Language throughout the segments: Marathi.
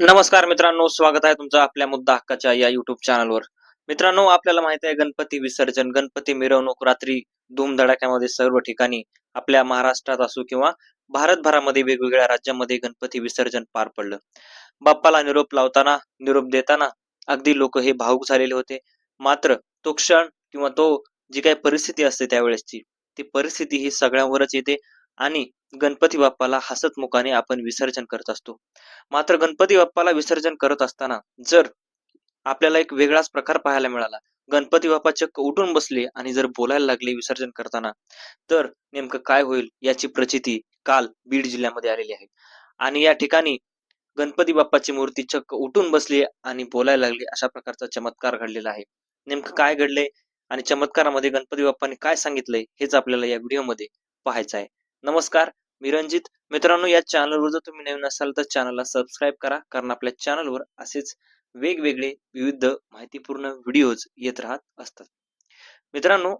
नमस्कार मित्रांनो स्वागत आहे तुमचं आपल्या मुद्दा हक्काच्या या युट्यूब चॅनलवर मित्रांनो आपल्याला माहिती आहे गणपती विसर्जन गणपती मिरवणूक रात्री धूमधडाक्यामध्ये सर्व ठिकाणी आपल्या महाराष्ट्रात असो किंवा भारतभरामध्ये वेगवेगळ्या राज्यामध्ये गणपती विसर्जन पार पडलं. बाप्पाला निरोप लावताना निरोप देताना अगदी लोक हे भावुक झालेले होते. मात्र तो क्षण किंवा तो जी काही परिस्थिती असते त्यावेळेसची ती परिस्थिती ही सगळ्यांवरच येते आणि गणपती बाप्पाला हसत मुखाने आपण विसर्जन करत असतो. मात्र गणपती बाप्पाला विसर्जन करत असताना जर आपल्याला एक वेगळाच प्रकार पाहायला मिळाला गणपती बाप्पा चक्क उठून बसले आणि जर बोलायला लागले विसर्जन करताना तर नेमकं काय होईल याची प्रचिती काल बीड जिल्ह्यामध्ये आलेली आहे. आणि या ठिकाणी गणपती बाप्पाची मूर्ती चक्क उठून बसली आणि बोलायला लागली अशा प्रकारचा चमत्कार घडलेला आहे. नेमकं काय घडले आणि चमत्कारामध्ये गणपती बाप्पाने काय सांगितलंय हेच आपल्याला या व्हिडिओमध्ये पाहायचं आहे. नमस्कार मी रंजित मित्रांनो या चॅनलवर जर तुम्ही नवीन असाल तर चॅनलला सबस्क्राईब करा कारण आपल्या चॅनलवर असेच वेगवेगळे विविध माहितीपूर्ण व्हिडिओज येत राहत असतात. मित्रांनो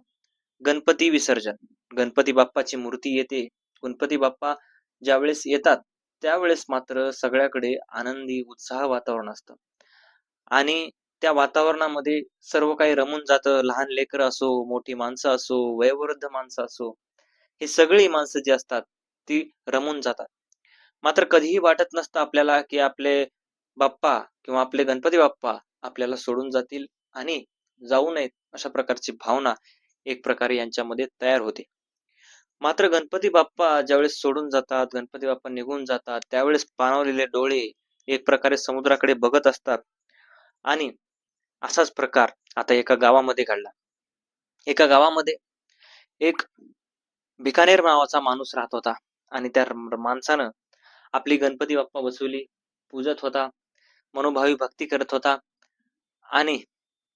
गणपती विसर्जन. गणपती बाप्पाची मूर्ती येते. गणपती बाप्पा ज्यावेळेस येतात त्यावेळेस मात्र सगळ्याकडे आनंदी उत्साह वातावरण असतं. आणि त्या वातावरणामध्ये सर्व काही रमून जातं. लहान लेकरं असो मोठी माणसं असो वयोवृद्ध माणसं असो हे सगळी माणसं जी असतात ती रमून जातात. मात्र कधीही वाटत नसतं आपल्याला की आपले बाप्पा किंवा आपले गणपती बाप्पा आपल्याला सोडून जातील आणि जाऊ नयेत अशा प्रकारची भावना एक प्रकारे यांच्यामध्ये तयार होते. मात्र गणपती बाप्पा ज्यावेळेस सोडून जातात गणपती बाप्पा निघून जातात त्यावेळेस पाणवलेले डोळे एक प्रकारे समुद्राकडे बघत असतात. आणि असाच प्रकार आता एका गावामध्ये घडला. एका गावामध्ये एक बिकानेर नावाचा माणूस राहत होता आणि त्या माणसानं आपली गणपती बाप्पा बसवली पूजत होता मनोभावी भक्ती करत होता आणि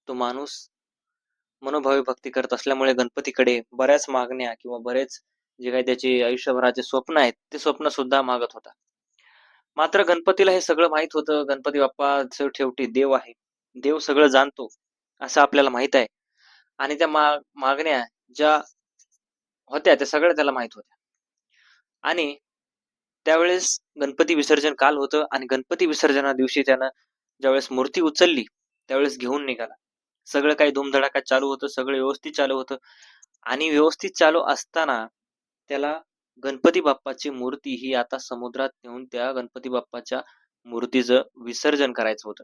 तो माणूस मनोभावी भक्ती करत असल्यामुळे गणपतीकडे बऱ्याच मागण्या किंवा बरेच जे काही त्याचे आयुष्यभराचे स्वप्न आहेत ते स्वप्न सुद्धा मागत होता. मात्र गणपतीला हे सगळं माहीत होतं गणपती बाप्पा स- शेवटी देव आहे. देव सगळं जाणतो असं आपल्याला माहीत आहे. आणि त्या मा मागण्या ज्या होत्या त्या सगळ्या त्याला माहीत होत्या. आणि त्यावेळेस गणपती विसर्जन काल होतं आणि गणपती विसर्जना दिवशी त्यानं ज्यावेळेस मूर्ती उचलली त्यावेळेस घेऊन निघाला. सगळं काही धुमधडाका चालू होतं सगळं व्यवस्थित चालू होतं. आणि व्यवस्थित चालू असताना त्याला गणपती बाप्पाची मूर्ती ही आता समुद्रात नेऊन त्या गणपती बाप्पाच्या मूर्तीचं विसर्जन करायचं होतं.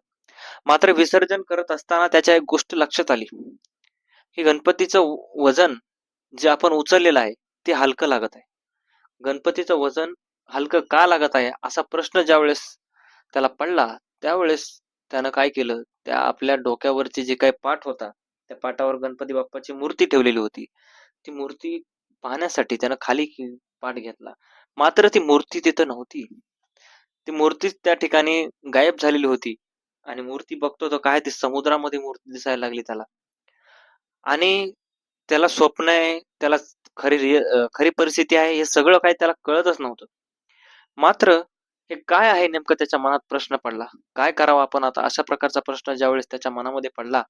मात्र विसर्जन करत असताना त्याच्या एक गोष्ट लक्षात आली. की गणपतीचं वजन जे आपण उचललेलं आहे ते हलकं लागत आहे. गणपतीचं वजन हलकं का लागत आहे असा प्रश्न ज्यावेळेस त्याला पडला त्यावेळेस त्यानं काय केलं? त्या आपल्या डोक्यावरची जे काही पाठ होता त्या पाटावर गणपती बाप्पाची मूर्ती ठेवलेली होती. ती मूर्ती पाहण्यासाठी त्यानं खाली पाठ घेतला. मात्र ती मूर्ती तिथं नव्हती. ती मूर्ती त्या ठिकाणी गायब झालेली होती आणि मूर्ती बघतो तो काय ती समुद्रामध्ये मूर्ती दिसायला लागली त्याला. आणि त्याला स्वप्न आहे त्याला खरी खरी परिस्थिती आहे हे सगळं काही त्याला कळतच नव्हतं. मात्र हे काय आहे नेमकं त्याच्या मनात प्रश्न पडला? काय करावं आपण आता? अशा प्रकारचा प्रश्न ज्यावेळेस त्याच्या मनामध्ये पडला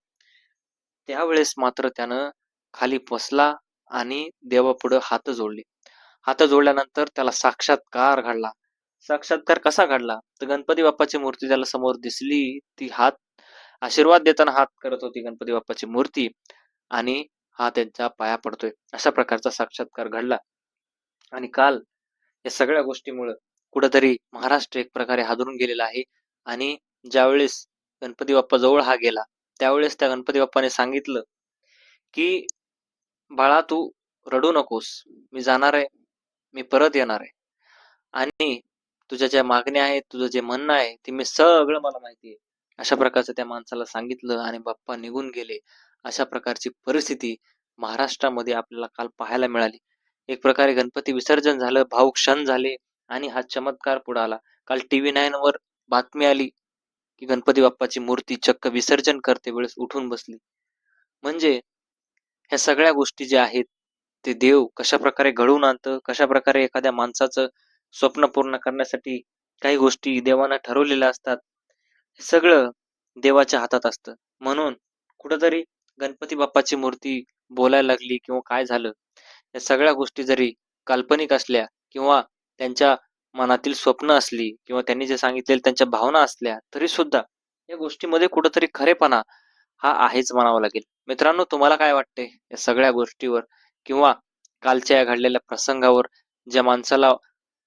त्यावेळेस मात्र त्यानं खाली बसला आणि देवापुढं हात जोडले. हात जोडल्यानंतर त्याला साक्षात्कार घडला. साक्षात्कार कसा घडला? तर गणपती बाप्पाची मूर्ती त्याला समोर दिसली ती हात आशीर्वाद देताना हात करत होती गणपती बाप्पाची मूर्ती आणि हा त्यांच्या पाया पडतोय अशा प्रकारचा साक्षात्कार घडला. आणि काल या सगळ्या गोष्टीमुळं कुठंतरी महाराष्ट्र एक प्रकारे हादरून गेलेला आहे. आणि ज्यावेळेस गणपती बाप्पा जवळ हा गेला त्यावेळेस त्या गणपती बाप्पाने सांगितलं की बाळा तू रडू नकोस. मी जाणार आहे. मी परत येणार आहे. आणि तुझ्या ज्या मागण्या आहेत तुझं जे म्हणणं आहे ते मी सगळं मला माहिती आहे. अशा प्रकारचं त्या माणसाला सांगितलं आणि बाप्पा निघून गेले. अशा प्रकारची परिस्थिती महाराष्ट्रामध्ये आपल्याला काल पाहायला मिळाली. एक प्रकारे गणपती विसर्जन झालं भाऊ क्षण झाले आणि हा चमत्कार पुढे आला. काल टीव्ही नाईन वर बातमी आली की गणपती बाप्पाची मूर्ती चक्क विसर्जन करते वेळेस उठून बसली. म्हणजे ह्या सगळ्या गोष्टी ज्या आहेत ते देव कशा प्रकारे घडवून आणतं कशा प्रकारे एखाद्या माणसाचं स्वप्न पूर्ण करण्यासाठी काही गोष्टी देवानं ठरवलेल्या असतात हे सगळं देवाच्या हातात असतं. म्हणून कुठंतरी गणपती बाप्पाची मूर्ती बोलायला लागली किंवा काय झालं या सगळ्या गोष्टी जरी काल्पनिक असल्या किंवा त्यांच्या मनातील स्वप्न असली किंवा त्यांनी जे सांगितलेले त्यांच्या भावना असल्या तरी सुद्धा या गोष्टीमध्ये कुठंतरी खरेपणा हा आहेच म्हणावा लागेल. मित्रांनो तुम्हाला काय वाटते या सगळ्या गोष्टीवर किंवा कालच्या या घडलेल्या प्रसंगावर ज्या माणसाला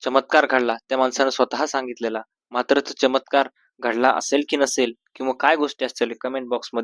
चमत्कार घडला त्या माणसानं स्वतः सांगितलेला मात्र तो चमत्कार घडला असेल की नसेल किंवा काय गोष्टी असतील कमेंट बॉक्समध्ये